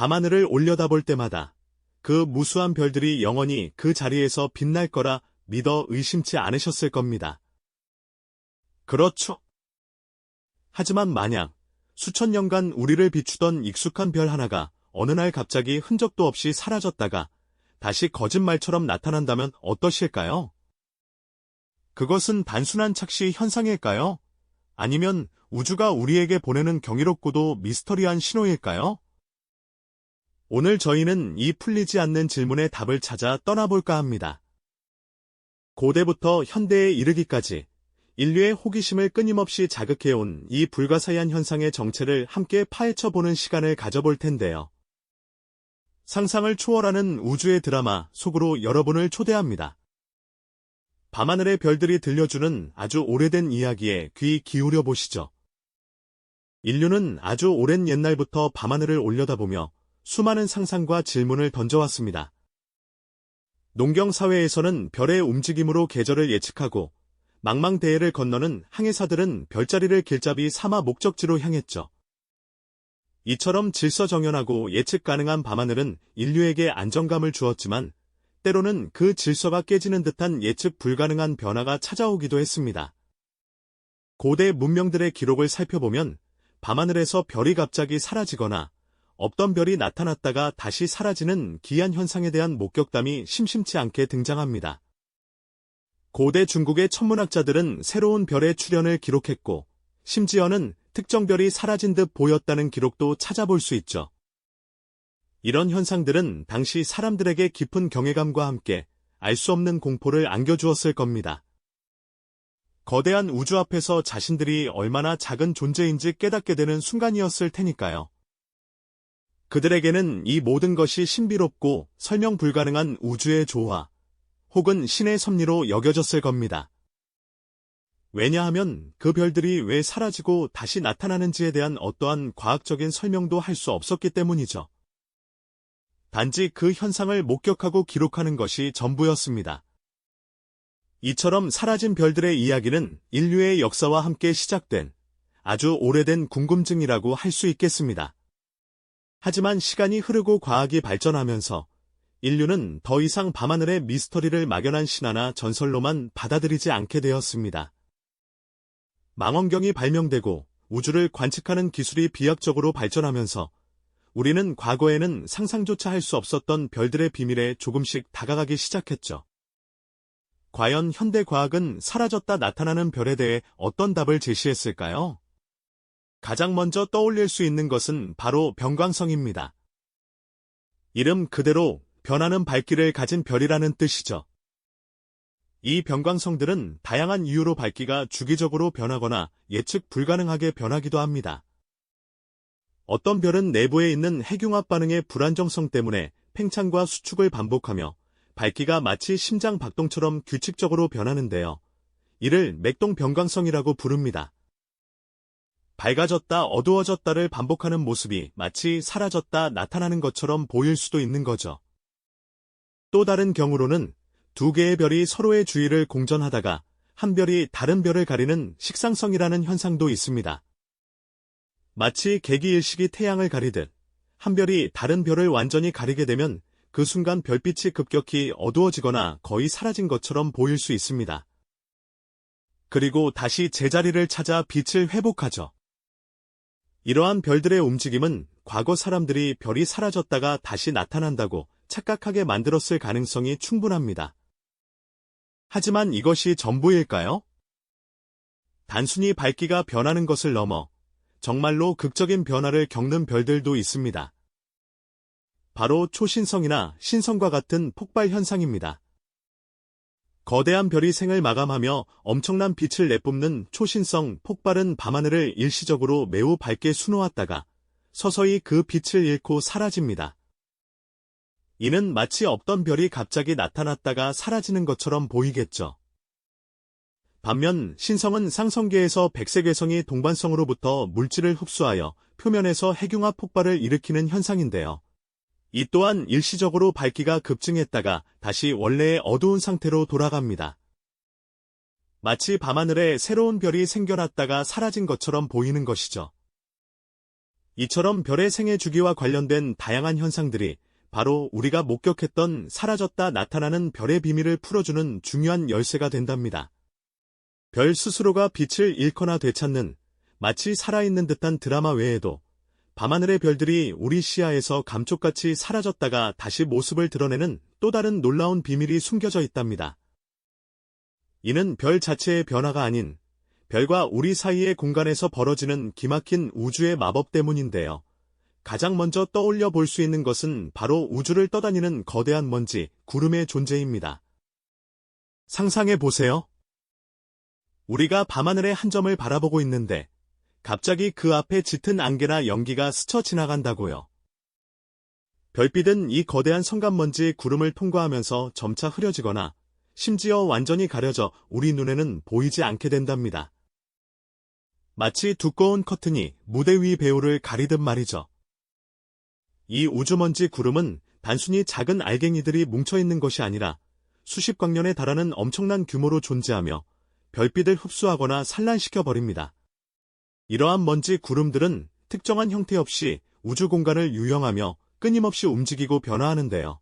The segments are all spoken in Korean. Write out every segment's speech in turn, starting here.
밤하늘을 올려다볼 때마다 그 무수한 별들이 영원히 그 자리에서 빛날 거라 믿어 의심치 않으셨을 겁니다. 그렇죠. 하지만 만약 수천 년간 우리를 비추던 익숙한 별 하나가 어느 날 갑자기 흔적도 없이 사라졌다가 다시 거짓말처럼 나타난다면 어떠실까요? 그것은 단순한 착시 현상일까요? 아니면 우주가 우리에게 보내는 경이롭고도 미스터리한 신호일까요? 오늘 저희는 이 풀리지 않는 질문의 답을 찾아 떠나볼까 합니다. 고대부터 현대에 이르기까지 인류의 호기심을 끊임없이 자극해온 이 불가사의한 현상의 정체를 함께 파헤쳐보는 시간을 가져볼 텐데요. 상상을 초월하는 우주의 드라마 속으로 여러분을 초대합니다. 밤하늘의 별들이 들려주는 아주 오래된 이야기에 귀 기울여 보시죠. 인류는 아주 오랜 옛날부터 밤하늘을 올려다보며 수많은 상상과 질문을 던져왔습니다. 농경사회에서는 별의 움직임으로 계절을 예측하고 망망대해를 건너는 항해사들은 별자리를 길잡이 삼아 목적지로 향했죠. 이처럼 질서정연하고 예측 가능한 밤하늘은 인류에게 안정감을 주었지만 때로는 그 질서가 깨지는 듯한 예측 불가능한 변화가 찾아오기도 했습니다. 고대 문명들의 기록을 살펴보면 밤하늘에서 별이 갑자기 사라지거나 없던 별이 나타났다가 다시 사라지는 기이한 현상에 대한 목격담이 심심치 않게 등장합니다. 고대 중국의 천문학자들은 새로운 별의 출현을 기록했고 심지어는 특정 별이 사라진 듯 보였다는 기록도 찾아볼 수 있죠. 이런 현상들은 당시 사람들에게 깊은 경외감과 함께 알 수 없는 공포를 안겨주었을 겁니다. 거대한 우주 앞에서 자신들이 얼마나 작은 존재인지 깨닫게 되는 순간이었을 테니까요. 그들에게는 이 모든 것이 신비롭고 설명 불가능한 우주의 조화, 혹은 신의 섭리로 여겨졌을 겁니다. 왜냐하면 그 별들이 왜 사라지고 다시 나타나는지에 대한 어떠한 과학적인 설명도 할 수 없었기 때문이죠. 단지 그 현상을 목격하고 기록하는 것이 전부였습니다. 이처럼 사라진 별들의 이야기는 인류의 역사와 함께 시작된 아주 오래된 궁금증이라고 할 수 있겠습니다. 하지만 시간이 흐르고 과학이 발전하면서 인류는 더 이상 밤하늘의 미스터리를 막연한 신화나 전설로만 받아들이지 않게 되었습니다. 망원경이 발명되고 우주를 관측하는 기술이 비약적으로 발전하면서 우리는 과거에는 상상조차 할 수 없었던 별들의 비밀에 조금씩 다가가기 시작했죠. 과연 현대 과학은 사라졌다 나타나는 별에 대해 어떤 답을 제시했을까요? 가장 먼저 떠올릴 수 있는 것은 바로 병광성입니다. 이름 그대로 변하는 밝기를 가진 별이라는 뜻이죠. 이 변광성들은 다양한 이유로 밝기가 주기적으로 변하거나 예측 불가능하게 변하기도 합니다. 어떤 별은 내부에 있는 핵융합 반응의 불안정성 때문에 팽창과 수축을 반복하며 밝기가 마치 심장 박동처럼 규칙적으로 변하는데요. 이를 맥동 변광성이라고 부릅니다. 밝아졌다 어두워졌다를 반복하는 모습이 마치 사라졌다 나타나는 것처럼 보일 수도 있는 거죠. 또 다른 경우로는 두 개의 별이 서로의 주위를 공전하다가 한 별이 다른 별을 가리는 식상성이라는 현상도 있습니다. 마치 개기일식이 태양을 가리듯 한 별이 다른 별을 완전히 가리게 되면 그 순간 별빛이 급격히 어두워지거나 거의 사라진 것처럼 보일 수 있습니다. 그리고 다시 제자리를 찾아 빛을 회복하죠. 이러한 별들의 움직임은 과거 사람들이 별이 사라졌다가 다시 나타난다고 착각하게 만들었을 가능성이 충분합니다. 하지만 이것이 전부일까요? 단순히 밝기가 변하는 것을 넘어 정말로 극적인 변화를 겪는 별들도 있습니다. 바로 초신성이나 신성과 같은 폭발 현상입니다. 거대한 별이 생을 마감하며 엄청난 빛을 내뿜는 초신성 폭발은 밤하늘을 일시적으로 매우 밝게 수놓았다가 서서히 그 빛을 잃고 사라집니다. 이는 마치 없던 별이 갑자기 나타났다가 사라지는 것처럼 보이겠죠. 반면 신성은 상성계에서 백색외성이 동반성으로부터 물질을 흡수하여 표면에서 핵융합 폭발을 일으키는 현상인데요. 이 또한 일시적으로 밝기가 급증했다가 다시 원래의 어두운 상태로 돌아갑니다. 마치 밤하늘에 새로운 별이 생겨났다가 사라진 것처럼 보이는 것이죠. 이처럼 별의 생애 주기와 관련된 다양한 현상들이 바로 우리가 목격했던 사라졌다 나타나는 별의 비밀을 풀어주는 중요한 열쇠가 된답니다. 별 스스로가 빛을 잃거나 되찾는 마치 살아있는 듯한 드라마 외에도 밤하늘의 별들이 우리 시야에서 감쪽같이 사라졌다가 다시 모습을 드러내는 또 다른 놀라운 비밀이 숨겨져 있답니다. 이는 별 자체의 변화가 아닌 별과 우리 사이의 공간에서 벌어지는 기막힌 우주의 마법 때문인데요. 가장 먼저 떠올려 볼 수 있는 것은 바로 우주를 떠다니는 거대한 먼지, 구름의 존재입니다. 상상해 보세요. 우리가 밤하늘의 한 점을 바라보고 있는데 갑자기 그 앞에 짙은 안개나 연기가 스쳐 지나간다고요. 별빛은 이 거대한 성간먼지 구름을 통과하면서 점차 흐려지거나 심지어 완전히 가려져 우리 눈에는 보이지 않게 된답니다. 마치 두꺼운 커튼이 무대 위 배우를 가리듯 말이죠. 이 우주먼지 구름은 단순히 작은 알갱이들이 뭉쳐있는 것이 아니라 수십 광년에 달하는 엄청난 규모로 존재하며 별빛을 흡수하거나 산란시켜 버립니다. 이러한 먼지 구름들은 특정한 형태 없이 우주 공간을 유영하며 끊임없이 움직이고 변화하는데요.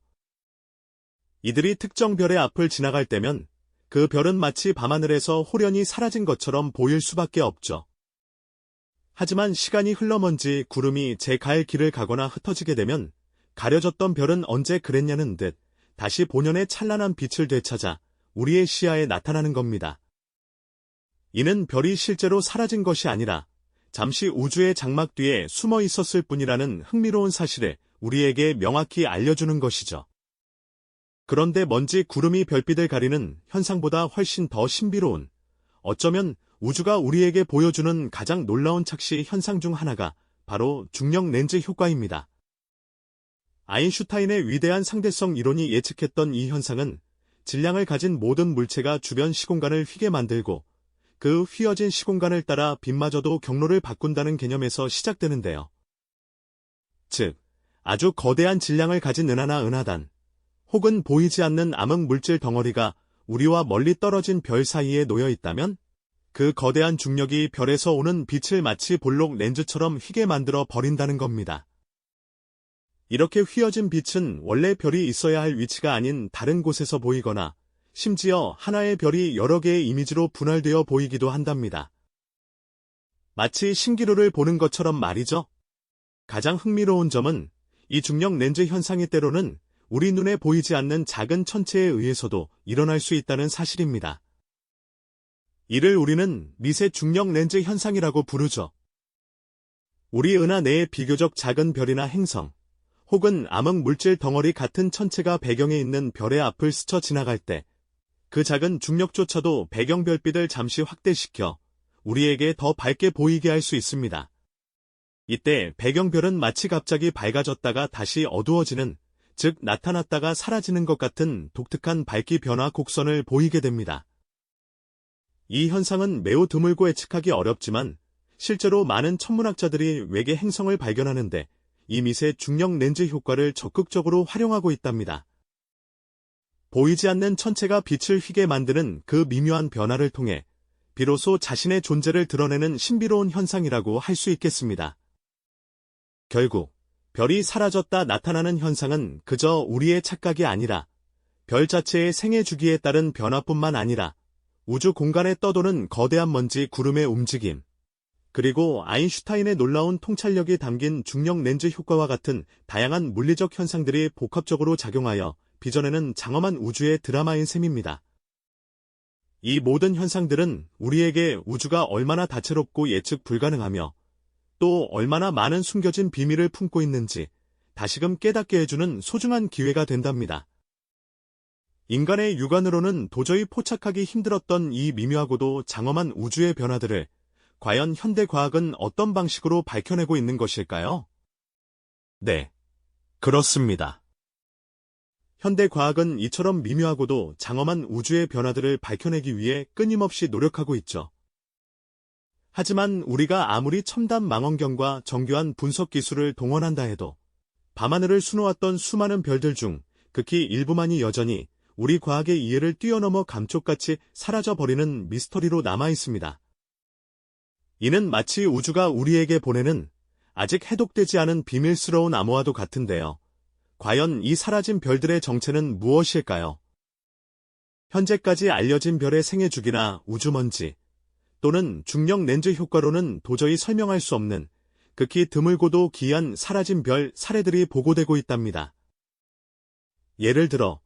이들이 특정 별의 앞을 지나갈 때면 그 별은 마치 밤하늘에서 호련히 사라진 것처럼 보일 수밖에 없죠. 하지만 시간이 흘러먼지 구름이 제 갈 길을 가거나 흩어지게 되면 가려졌던 별은 언제 그랬냐는 듯 다시 본연의 찬란한 빛을 되찾아 우리의 시야에 나타나는 겁니다. 이는 별이 실제로 사라진 것이 아니라 잠시 우주의 장막 뒤에 숨어 있었을 뿐이라는 흥미로운 사실을 우리에게 명확히 알려주는 것이죠. 그런데 먼지 구름이 별빛을 가리는 현상보다 훨씬 더 신비로운, 어쩌면 우주가 우리에게 보여주는 가장 놀라운 착시 현상 중 하나가 바로 중력 렌즈 효과입니다. 아인슈타인의 위대한 상대성 이론이 예측했던 이 현상은 질량을 가진 모든 물체가 주변 시공간을 휘게 만들고 그 휘어진 시공간을 따라 빛마저도 경로를 바꾼다는 개념에서 시작되는데요. 즉, 아주 거대한 질량을 가진 은하나 은하단, 혹은 보이지 않는 암흑 물질 덩어리가 우리와 멀리 떨어진 별 사이에 놓여 있다면, 그 거대한 중력이 별에서 오는 빛을 마치 볼록 렌즈처럼 휘게 만들어 버린다는 겁니다. 이렇게 휘어진 빛은 원래 별이 있어야 할 위치가 아닌 다른 곳에서 보이거나 심지어 하나의 별이 여러 개의 이미지로 분할되어 보이기도 한답니다. 마치 신기루를 보는 것처럼 말이죠. 가장 흥미로운 점은 이 중력 렌즈 현상이 때로는 우리 눈에 보이지 않는 작은 천체에 의해서도 일어날 수 있다는 사실입니다. 이를 우리는 미세 중력 렌즈 현상이라고 부르죠. 우리 은하 내의 비교적 작은 별이나 행성, 혹은 암흑 물질 덩어리 같은 천체가 배경에 있는 별의 앞을 스쳐 지나갈 때 그 작은 중력조차도 배경 별빛을 잠시 확대시켜 우리에게 더 밝게 보이게 할 수 있습니다. 이때 배경별은 마치 갑자기 밝아졌다가 다시 어두워지는, 즉 나타났다가 사라지는 것 같은 독특한 밝기 변화 곡선을 보이게 됩니다. 이 현상은 매우 드물고 예측하기 어렵지만 실제로 많은 천문학자들이 외계 행성을 발견하는데 이 미세 중력 렌즈 효과를 적극적으로 활용하고 있답니다. 보이지 않는 천체가 빛을 휘게 만드는 그 미묘한 변화를 통해 비로소 자신의 존재를 드러내는 신비로운 현상이라고 할 수 있겠습니다. 결국 별이 사라졌다 나타나는 현상은 그저 우리의 착각이 아니라 별 자체의 생애 주기에 따른 변화뿐만 아니라 우주 공간에 떠도는 거대한 먼지 구름의 움직임, 그리고 아인슈타인의 놀라운 통찰력이 담긴 중력 렌즈 효과와 같은 다양한 물리적 현상들이 복합적으로 작용하여 빚어내는 장엄한 우주의 드라마인 셈입니다. 이 모든 현상들은 우리에게 우주가 얼마나 다채롭고 예측 불가능하며 또 얼마나 많은 숨겨진 비밀을 품고 있는지 다시금 깨닫게 해주는 소중한 기회가 된답니다. 인간의 육안으로는 도저히 포착하기 힘들었던 이 미묘하고도 장엄한 우주의 변화들을 과연 현대 과학은 어떤 방식으로 밝혀내고 있는 것일까요? 네, 그렇습니다. 현대 과학은 이처럼 미묘하고도 장엄한 우주의 변화들을 밝혀내기 위해 끊임없이 노력하고 있죠. 하지만 우리가 아무리 첨단 망원경과 정교한 분석 기술을 동원한다 해도 밤하늘을 수놓았던 수많은 별들 중 극히 일부만이 여전히 우리 과학의 이해를 뛰어넘어 감쪽같이 사라져버리는 미스터리로 남아 있습니다. 이는 마치 우주가 우리에게 보내는 아직 해독되지 않은 비밀스러운 암호와도 같은데요. 과연 이 사라진 별들의 정체는 무엇일까요? 현재까지 알려진 별의 생애 주기나 우주먼지 또는 중력 렌즈 효과로는 도저히 설명할 수 없는 극히 드물고도 기이한 사라진 별 사례들이 보고되고 있답니다. 예를 들어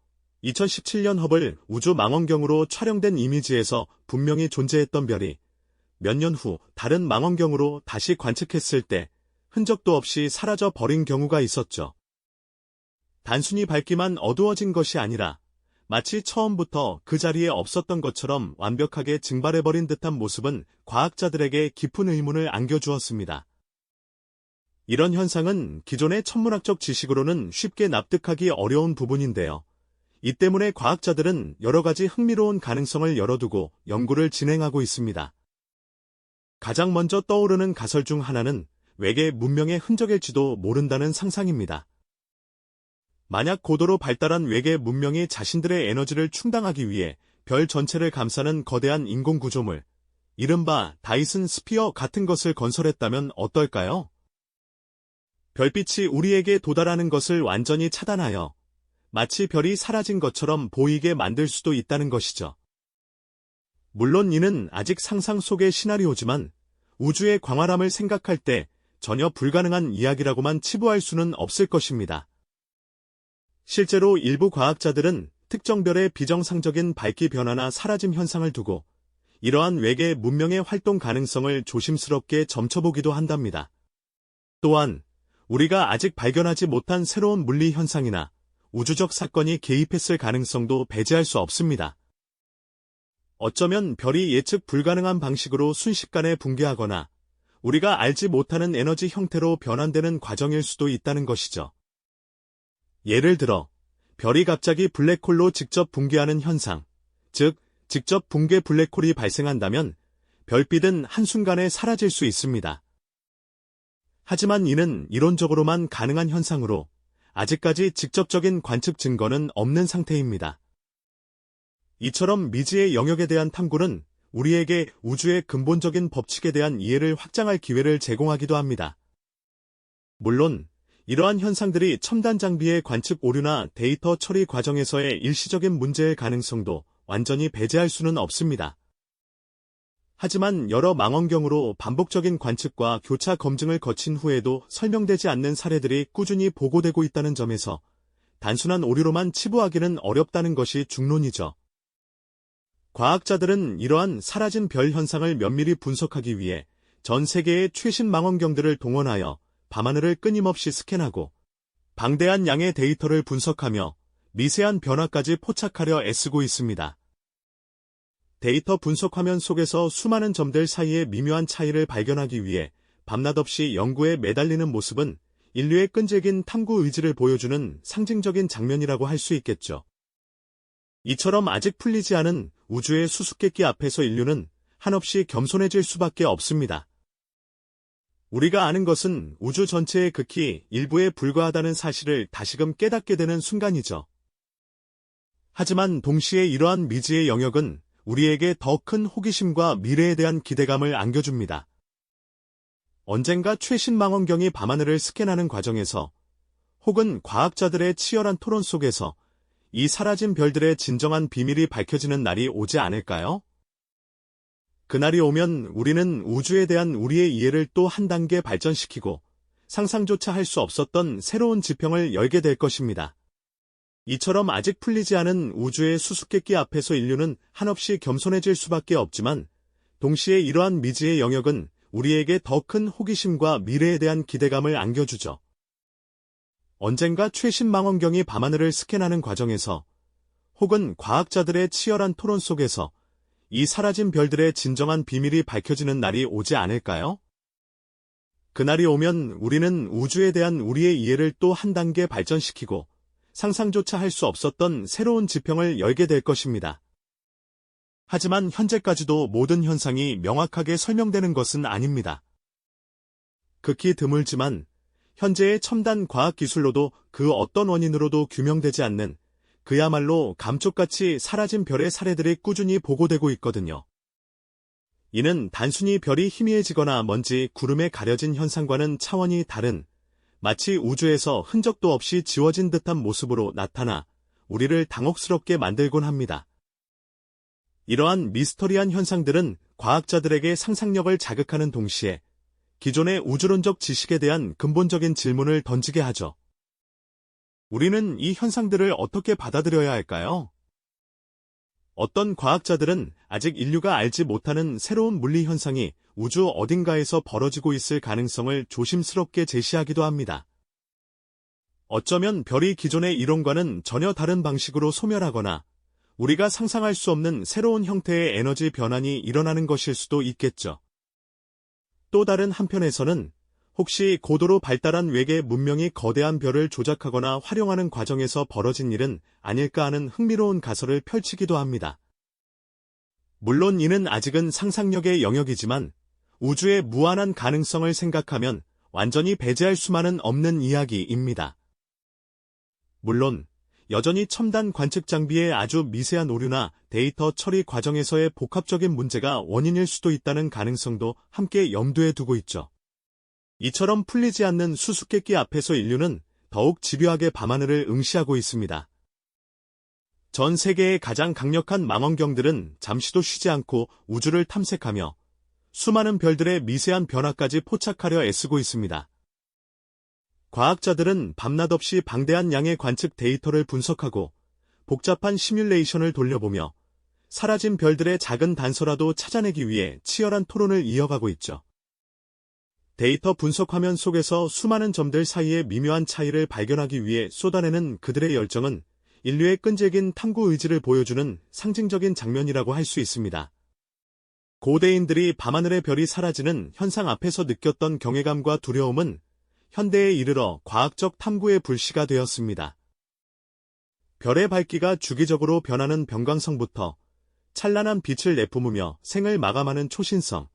2017년 허블 우주 망원경으로 촬영된 이미지에서 분명히 존재했던 별이 몇 년 후 다른 망원경으로 다시 관측했을 때 흔적도 없이 사라져 버린 경우가 있었죠. 단순히 밝기만 어두워진 것이 아니라 마치 처음부터 그 자리에 없었던 것처럼 완벽하게 증발해버린 듯한 모습은 과학자들에게 깊은 의문을 안겨주었습니다. 이런 현상은 기존의 천문학적 지식으로는 쉽게 납득하기 어려운 부분인데요. 이 때문에 과학자들은 여러 가지 흥미로운 가능성을 열어두고 연구를 진행하고 있습니다. 가장 먼저 떠오르는 가설 중 하나는 외계 문명의 흔적일지도 모른다는 상상입니다. 만약 고도로 발달한 외계 문명이 자신들의 에너지를 충당하기 위해 별 전체를 감싸는 거대한 인공 구조물, 이른바 다이슨 스피어 같은 것을 건설했다면 어떨까요? 별빛이 우리에게 도달하는 것을 완전히 차단하여 마치 별이 사라진 것처럼 보이게 만들 수도 있다는 것이죠. 물론 이는 아직 상상 속의 시나리오지만 우주의 광활함을 생각할 때 전혀 불가능한 이야기라고만 치부할 수는 없을 것입니다. 실제로 일부 과학자들은 특정 별의 비정상적인 밝기 변화나 사라짐 현상을 두고 이러한 외계 문명의 활동 가능성을 조심스럽게 점쳐보기도 한답니다. 또한 우리가 아직 발견하지 못한 새로운 물리 현상이나 우주적 사건이 개입했을 가능성도 배제할 수 없습니다. 어쩌면 별이 예측 불가능한 방식으로 순식간에 붕괴하거나 우리가 알지 못하는 에너지 형태로 변환되는 과정일 수도 있다는 것이죠. 예를 들어 별이 갑자기 블랙홀로 직접 붕괴하는 현상, 즉 직접 붕괴 블랙홀이 발생한다면 별빛은 한순간에 사라질 수 있습니다. 하지만 이는 이론적으로만 가능한 현상으로 아직까지 직접적인 관측 증거는 없는 상태입니다. 이처럼 미지의 영역에 대한 탐구는 우리에게 우주의 근본적인 법칙에 대한 이해를 확장할 기회를 제공하기도 합니다. 물론 이러한 현상들이 첨단 장비의 관측 오류나 데이터 처리 과정에서의 일시적인 문제의 가능성도 완전히 배제할 수는 없습니다. 하지만 여러 망원경으로 반복적인 관측과 교차 검증을 거친 후에도 설명되지 않는 사례들이 꾸준히 보고되고 있다는 점에서 단순한 오류로만 치부하기는 어렵다는 것이 중론이죠. 과학자들은 이러한 사라진 별 현상을 면밀히 분석하기 위해 전 세계의 최신 망원경들을 동원하여 밤하늘을 끊임없이 스캔하고 방대한 양의 데이터를 분석하며 미세한 변화까지 포착하려 애쓰고 있습니다. 데이터 분석 화면 속에서 수많은 점들 사이의 미묘한 차이를 발견하기 위해 밤낮 없이 연구에 매달리는 모습은 인류의 끈질긴 탐구 의지를 보여주는 상징적인 장면이라고 할 수 있겠죠. 이처럼 아직 풀리지 않은 우주의 수수께끼 앞에서 인류는 한없이 겸손해질 수밖에 없습니다. 우리가 아는 것은 우주 전체의 극히 일부에 불과하다는 사실을 다시금 깨닫게 되는 순간이죠. 하지만 동시에 이러한 미지의 영역은 우리에게 더 큰 호기심과 미래에 대한 기대감을 안겨줍니다. 언젠가 최신 망원경이 밤하늘을 스캔하는 과정에서 혹은 과학자들의 치열한 토론 속에서 이 사라진 별들의 진정한 비밀이 밝혀지는 날이 오지 않을까요? 그날이 오면 우리는 우주에 대한 우리의 이해를 또 한 단계 발전시키고 상상조차 할 수 없었던 새로운 지평을 열게 될 것입니다. 이처럼 아직 풀리지 않은 우주의 수수께끼 앞에서 인류는 한없이 겸손해질 수밖에 없지만 동시에 이러한 미지의 영역은 우리에게 더 큰 호기심과 미래에 대한 기대감을 안겨주죠. 언젠가 최신 망원경이 밤하늘을 스캔하는 과정에서 혹은 과학자들의 치열한 토론 속에서 이 사라진 별들의 진정한 비밀이 밝혀지는 날이 오지 않을까요? 그날이 오면 우리는 우주에 대한 우리의 이해를 또 한 단계 발전시키고 상상조차 할 수 없었던 새로운 지평을 열게 될 것입니다. 하지만 현재까지도 모든 현상이 명확하게 설명되는 것은 아닙니다. 극히 드물지만 현재의 첨단 과학기술로도 그 어떤 원인으로도 규명되지 않는 그야말로 감쪽같이 사라진 별의 사례들이 꾸준히 보고되고 있거든요. 이는 단순히 별이 희미해지거나 먼지 구름에 가려진 현상과는 차원이 다른 마치 우주에서 흔적도 없이 지워진 듯한 모습으로 나타나 우리를 당혹스럽게 만들곤 합니다. 이러한 미스터리한 현상들은 과학자들에게 상상력을 자극하는 동시에 기존의 우주론적 지식에 대한 근본적인 질문을 던지게 하죠. 우리는 이 현상들을 어떻게 받아들여야 할까요? 어떤 과학자들은 아직 인류가 알지 못하는 새로운 물리 현상이 우주 어딘가에서 벌어지고 있을 가능성을 조심스럽게 제시하기도 합니다. 어쩌면 별이 기존의 이론과는 전혀 다른 방식으로 소멸하거나 우리가 상상할 수 없는 새로운 형태의 에너지 변환이 일어나는 것일 수도 있겠죠. 또 다른 한편에서는 혹시 고도로 발달한 외계 문명이 거대한 별을 조작하거나 활용하는 과정에서 벌어진 일은 아닐까 하는 흥미로운 가설을 펼치기도 합니다. 물론 이는 아직은 상상력의 영역이지만 우주의 무한한 가능성을 생각하면 완전히 배제할 수만은 없는 이야기입니다. 물론 여전히 첨단 관측 장비의 아주 미세한 오류나 데이터 처리 과정에서의 복합적인 문제가 원인일 수도 있다는 가능성도 함께 염두에 두고 있죠. 이처럼 풀리지 않는 수수께끼 앞에서 인류는 더욱 집요하게 밤하늘을 응시하고 있습니다. 전 세계의 가장 강력한 망원경들은 잠시도 쉬지 않고 우주를 탐색하며 수많은 별들의 미세한 변화까지 포착하려 애쓰고 있습니다. 과학자들은 밤낮 없이 방대한 양의 관측 데이터를 분석하고 복잡한 시뮬레이션을 돌려보며 사라진 별들의 작은 단서라도 찾아내기 위해 치열한 토론을 이어가고 있죠. 데이터 분석 화면 속에서 수많은 점들 사이의 미묘한 차이를 발견하기 위해 쏟아내는 그들의 열정은 인류의 끈질긴 탐구 의지를 보여주는 상징적인 장면이라고 할 수 있습니다. 고대인들이 밤하늘의 별이 사라지는 현상 앞에서 느꼈던 경외감과 두려움은 현대에 이르러 과학적 탐구의 불씨가 되었습니다. 별의 밝기가 주기적으로 변하는 변광성부터 찬란한 빛을 내뿜으며 생을 마감하는 초신성,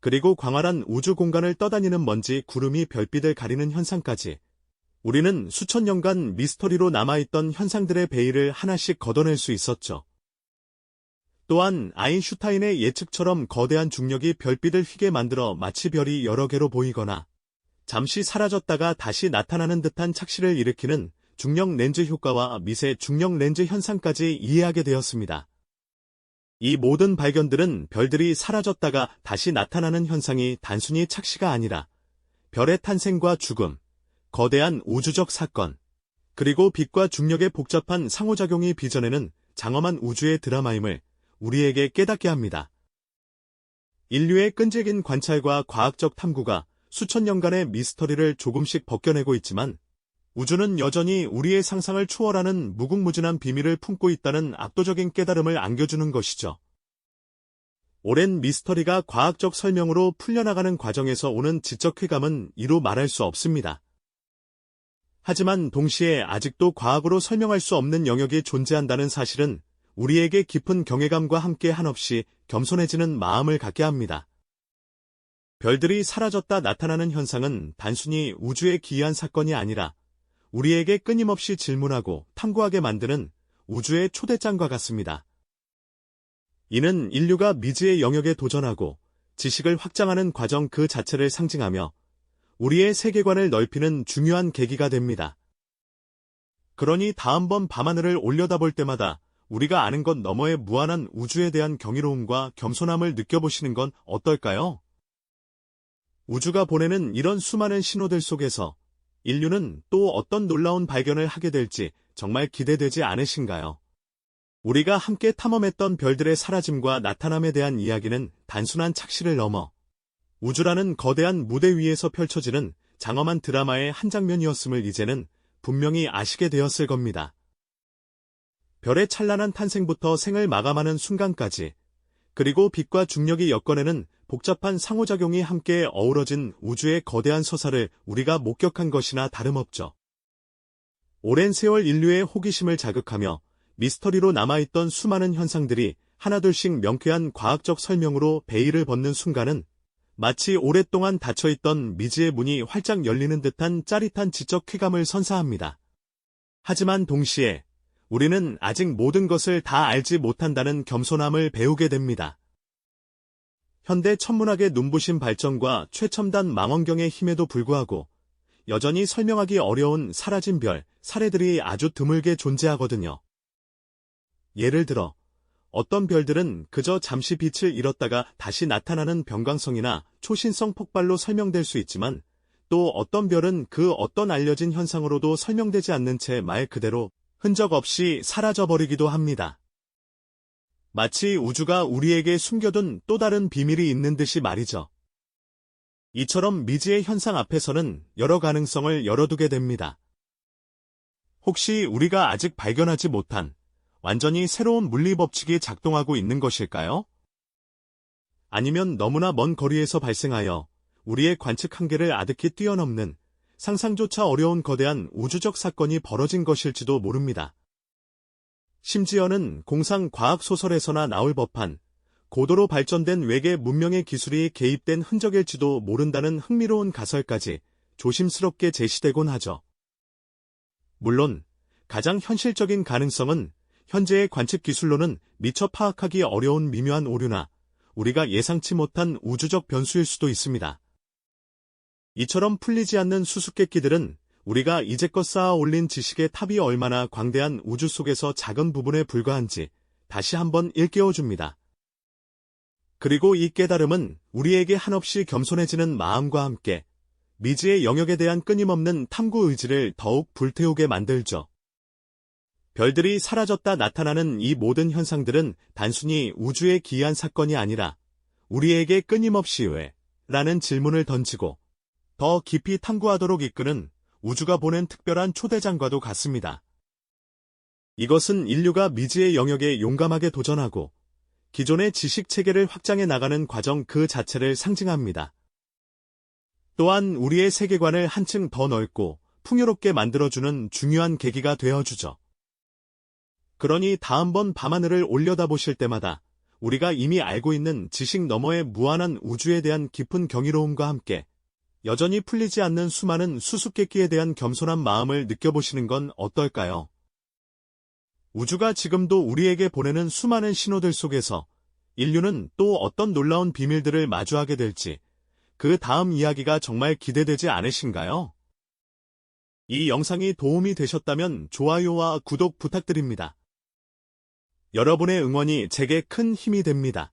그리고 광활한 우주 공간을 떠다니는 먼지 구름이 별빛을 가리는 현상까지 우리는 수천 년간 미스터리로 남아있던 현상들의 베일을 하나씩 걷어낼 수 있었죠. 또한 아인슈타인의 예측처럼 거대한 중력이 별빛을 휘게 만들어 마치 별이 여러 개로 보이거나 잠시 사라졌다가 다시 나타나는 듯한 착시를 일으키는 중력 렌즈 효과와 미세 중력 렌즈 현상까지 이해하게 되었습니다. 이 모든 발견들은 별들이 사라졌다가 다시 나타나는 현상이 단순히 착시가 아니라 별의 탄생과 죽음, 거대한 우주적 사건, 그리고 빛과 중력의 복잡한 상호작용이 빚어내는 장엄한 우주의 드라마임을 우리에게 깨닫게 합니다. 인류의 끈질긴 관찰과 과학적 탐구가 수천 년간의 미스터리를 조금씩 벗겨내고 있지만 우주는 여전히 우리의 상상을 초월하는 무궁무진한 비밀을 품고 있다는 압도적인 깨달음을 안겨주는 것이죠. 오랜 미스터리가 과학적 설명으로 풀려나가는 과정에서 오는 지적 쾌감은 이루 말할 수 없습니다. 하지만 동시에 아직도 과학으로 설명할 수 없는 영역이 존재한다는 사실은 우리에게 깊은 경외감과 함께 한없이 겸손해지는 마음을 갖게 합니다. 별들이 사라졌다 나타나는 현상은 단순히 우주의 기이한 사건이 아니라 우리에게 끊임없이 질문하고 탐구하게 만드는 우주의 초대장과 같습니다. 이는 인류가 미지의 영역에 도전하고 지식을 확장하는 과정 그 자체를 상징하며 우리의 세계관을 넓히는 중요한 계기가 됩니다. 그러니 다음번 밤하늘을 올려다볼 때마다 우리가 아는 것 너머의 무한한 우주에 대한 경이로움과 겸손함을 느껴보시는 건 어떨까요? 우주가 보내는 이런 수많은 신호들 속에서 인류는 또 어떤 놀라운 발견을 하게 될지 정말 기대되지 않으신가요? 우리가 함께 탐험했던 별들의 사라짐과 나타남에 대한 이야기는 단순한 착시를 넘어 우주라는 거대한 무대 위에서 펼쳐지는 장엄한 드라마의 한 장면이었음을 이제는 분명히 아시게 되었을 겁니다. 별의 찬란한 탄생부터 생을 마감하는 순간까지 그리고 빛과 중력이 엮어내는 복잡한 상호작용이 함께 어우러진 우주의 거대한 서사를 우리가 목격한 것이나 다름없죠. 오랜 세월 인류의 호기심을 자극하며 미스터리로 남아있던 수많은 현상들이 하나둘씩 명쾌한 과학적 설명으로 베일을 벗는 순간은 마치 오랫동안 닫혀있던 미지의 문이 활짝 열리는 듯한 짜릿한 지적 쾌감을 선사합니다. 하지만 동시에 우리는 아직 모든 것을 다 알지 못한다는 겸손함을 배우게 됩니다. 현대 천문학의 눈부신 발전과 최첨단 망원경의 힘에도 불구하고 여전히 설명하기 어려운 사라진 별, 사례들이 아주 드물게 존재하거든요. 예를 들어, 어떤 별들은 그저 잠시 빛을 잃었다가 다시 나타나는 변광성이나 초신성 폭발로 설명될 수 있지만, 또 어떤 별은 그 어떤 알려진 현상으로도 설명되지 않는 채 말 그대로 흔적 없이 사라져버리기도 합니다. 마치 우주가 우리에게 숨겨둔 또 다른 비밀이 있는 듯이 말이죠. 이처럼 미지의 현상 앞에서는 여러 가능성을 열어두게 됩니다. 혹시 우리가 아직 발견하지 못한 완전히 새로운 물리 법칙이 작동하고 있는 것일까요? 아니면 너무나 먼 거리에서 발생하여 우리의 관측 한계를 아득히 뛰어넘는 상상조차 어려운 거대한 우주적 사건이 벌어진 것일지도 모릅니다. 심지어는 공상 과학 소설에서나 나올 법한 고도로 발전된 외계 문명의 기술이 개입된 흔적일지도 모른다는 흥미로운 가설까지 조심스럽게 제시되곤 하죠. 물론 가장 현실적인 가능성은 현재의 관측 기술로는 미처 파악하기 어려운 미묘한 오류나 우리가 예상치 못한 우주적 변수일 수도 있습니다. 이처럼 풀리지 않는 수수께끼들은 우리가 이제껏 쌓아 올린 지식의 탑이 얼마나 광대한 우주 속에서 작은 부분에 불과한지 다시 한번 일깨워줍니다. 그리고 이 깨달음은 우리에게 한없이 겸손해지는 마음과 함께 미지의 영역에 대한 끊임없는 탐구 의지를 더욱 불태우게 만들죠. 별들이 사라졌다 나타나는 이 모든 현상들은 단순히 우주의 기이한 사건이 아니라 우리에게 끊임없이 왜? 라는 질문을 던지고 더 깊이 탐구하도록 이끄는 우주가 보낸 특별한 초대장과도 같습니다. 이것은 인류가 미지의 영역에 용감하게 도전하고 기존의 지식 체계를 확장해 나가는 과정 그 자체를 상징합니다. 또한 우리의 세계관을 한층 더 넓고 풍요롭게 만들어주는 중요한 계기가 되어주죠. 그러니 다음번 밤하늘을 올려다보실 때마다 우리가 이미 알고 있는 지식 너머의 무한한 우주에 대한 깊은 경이로움과 함께 여전히 풀리지 않는 수많은 수수께끼에 대한 겸손한 마음을 느껴보시는 건 어떨까요? 우주가 지금도 우리에게 보내는 수많은 신호들 속에서 인류는 또 어떤 놀라운 비밀들을 마주하게 될지 그 다음 이야기가 정말 기대되지 않으신가요? 이 영상이 도움이 되셨다면 좋아요와 구독 부탁드립니다. 여러분의 응원이 제게 큰 힘이 됩니다.